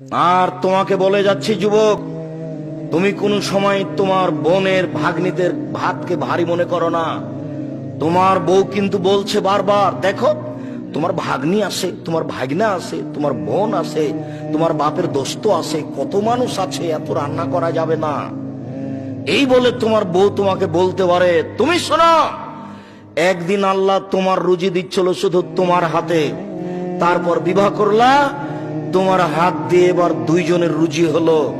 আর তোমাকে বলে যাচ্ছি, যুবক, তুমি কোন সময় তোমার বোনের ভাগ্নিদের ভাতকে ভারী মনে করো না। তোমার বউ কিন্তু বলছে বারবার, দেখো, তোমার ভাগ্নি আছে তোমার ভাগনা আছে তোমার বোন আছে তোমার বাপের দোস্ত আছে কত মানুষ আছে, এত রান্না করা যাবে না। এই বলে তোমার বউ তোমাকে বলতে পারে, তুমি শোনো, একদিন আল্লাহ তোমার রুজি দিচ্ছিল শুধু তোমার হাতে, তারপর বিবাহ করলা তোমার হাত দিয়ে এবার দুইজনের রুজি হলো।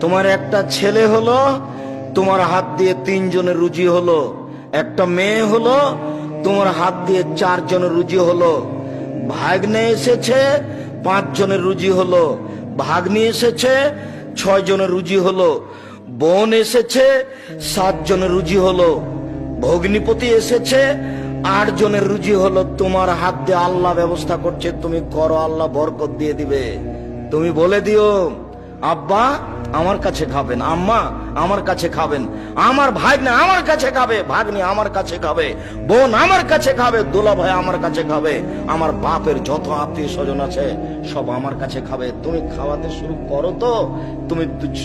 তোমার একটা ছেলে হলো, তোমার হাত দিয়ে তিনজনের রুজি হলো। একটা মেয়ে হলো, তোমার হাত দিয়ে চারজনের রুজি হলো। ভাগ্নে এসেছে পাঁচ জনের রুজি হলো। ভাগ্নি এসেছে ছয় জনের রুজি হলো। বোন এসেছে সাত জনের রুজি হলো। ভগ্নিপতি এসেছে আট জনের রুজি হলো, তোমার হাত দিয়ে আল্লাহ ব্যবস্থা করছে, তুমি করো, আল্লাহ বরকত দিয়ে দিবে। তুমি বলে দিও, আব্বা, আমার কাছে খাবেন, আম্মা, আমার কাছে খাবেন, আমার ভাগ্নে আমার কাছে খাবে, ভাগ্নি আমার কাছে খাবে, বোন আমার কাছে খাবে, দোলা ভাই আমার কাছে খাবে, আমার বাপের যত আত্মীয় স্বজন আছে, সব আমার কাছে খাবে। তুমি খাওয়াতে শুরু করো তো, তুমি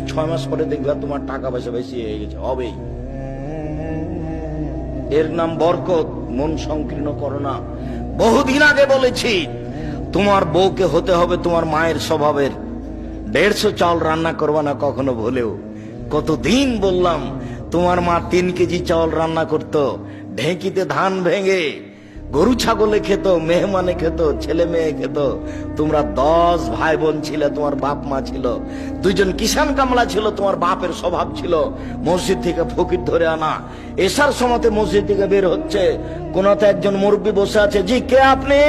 ছয় মাস পরে দেখবে তোমার টাকা পয়সা বেশি হয়ে গেছে, হবেই। এর নাম বরকত, মন সংকীর্ণ করো না। বহুদিন আগে বলেছি, তোমার বউকে হতে হবে তোমার মায়ের স্বভাবের। দেড়শো চাল রান্না করবা না কখনো ভুলেও। কতদিন বললাম, তোমার মা তিন কেজি চাল রান্না করত, ঢেঁকিতে ধান ভেঙে গরু, ছাগলে খেত, মেহমানে খেত, ছেলে মেয়ে খেত। তোমরা দশ ভাই বোন ছিলে, তোমার বাপ মা ছিল। দুইজন কিষান কামলা ছিল, তোমার বাপের স্বভাব ছিল। মসজিদ থেকে ফকির ধরে আনা। এসার সময়তে মসজিদ থেকে বের হচ্ছে। কোনতে একজন মুরব্বী বসে আছে, জি, কে আপনি?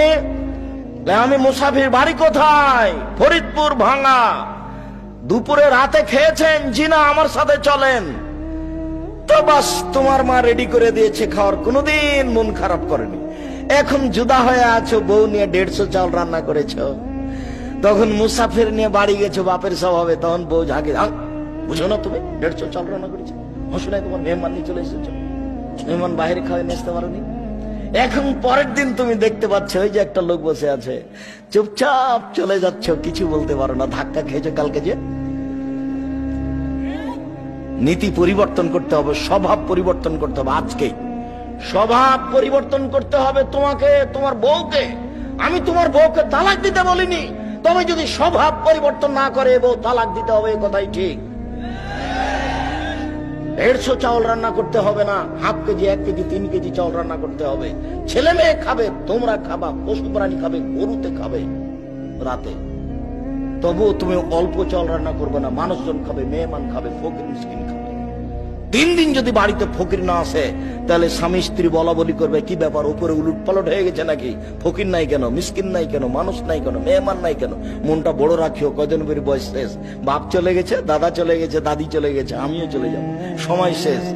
আমি মুসাফির, বাড়ি কোথায়? ফরিদপুর ভাঙা দুপুরে রাতে খেয়েছেন? জি না, আমার সাথে চলেন। তো বাস, তোমার মা রেডি করে দিয়েছে খাওয়ার। কোনোদিন মন খারাপ করেনি। এখন জুদা হয়ে আছো, বউ নিয়ে দেড়শো চাল রান্না করেছ। তখন মুসাফির নিয়ে বাড়ি গেছো, বাপের স্বভাবে। তখন বউ ঝাঁকে বুঝো না তুমি, দেড়শো চাল রান্না করেছ। হসুনাই তোমার মেহমান নিয়ে চলে এসেছ। মেহমান বাইরে খাওয়াই নিয়ে আসতে পারোনি। এখন পরের দিন তুমি দেখতে পাচ্ছ, ওই যে একটা লোক বসে আছে। চুপচাপ চলে যাচ্ছ, কিছু বলতে পারো না, ধাক্কা খেয়েছো কালকে যে। নীতি পরিবর্তন করতে হবে, স্বভাব পরিবর্তন করতে হবে, আজকে। স্বভাব পরিবর্তন করতে হবে তোমাকে, তোমার বউকে। আমি তোমার বউকে তালাক দিতে বলিনি। তবে যদি স্বভাব পরিবর্তন না করে বউ তালাক দিতে হবে কথাই ঠিক। দেড়শো চাউল রান্না করতে হবে না, হাফ কেজি, এক কেজি, তিন কেজি চাউল রান্না করতে হবে। ছেলে মেয়ে খাবে, তোমরা খাবা, পশু প্রাণী খাবে, গরুতে খাবে রাতে। তবুও তুমি অল্প চাল রান্না করবে না, মানুষজন খাবে, মেহমান খাবে, ফকির, মিসকিন খাবে। তিন দিন যদি বাড়িতে ফকির না আসে, তাহলে স্বামী স্ত্রী বলা বলি করবে, কি ব্যাপার, উপরে উলুট পালট হয়ে গেছে নাকি? ফকির নাই কেন? মিসকিন নাই কেন? মানুষ নাই কেন? মেহমান নাই কেন? মনটা বড় রাখিও কজন করে বয়স শেষ? বাপ চলে গেছে, দাদা চলে গেছে, দাদি চলে গেছে, আমিও চলে যাব। সময় শেষ।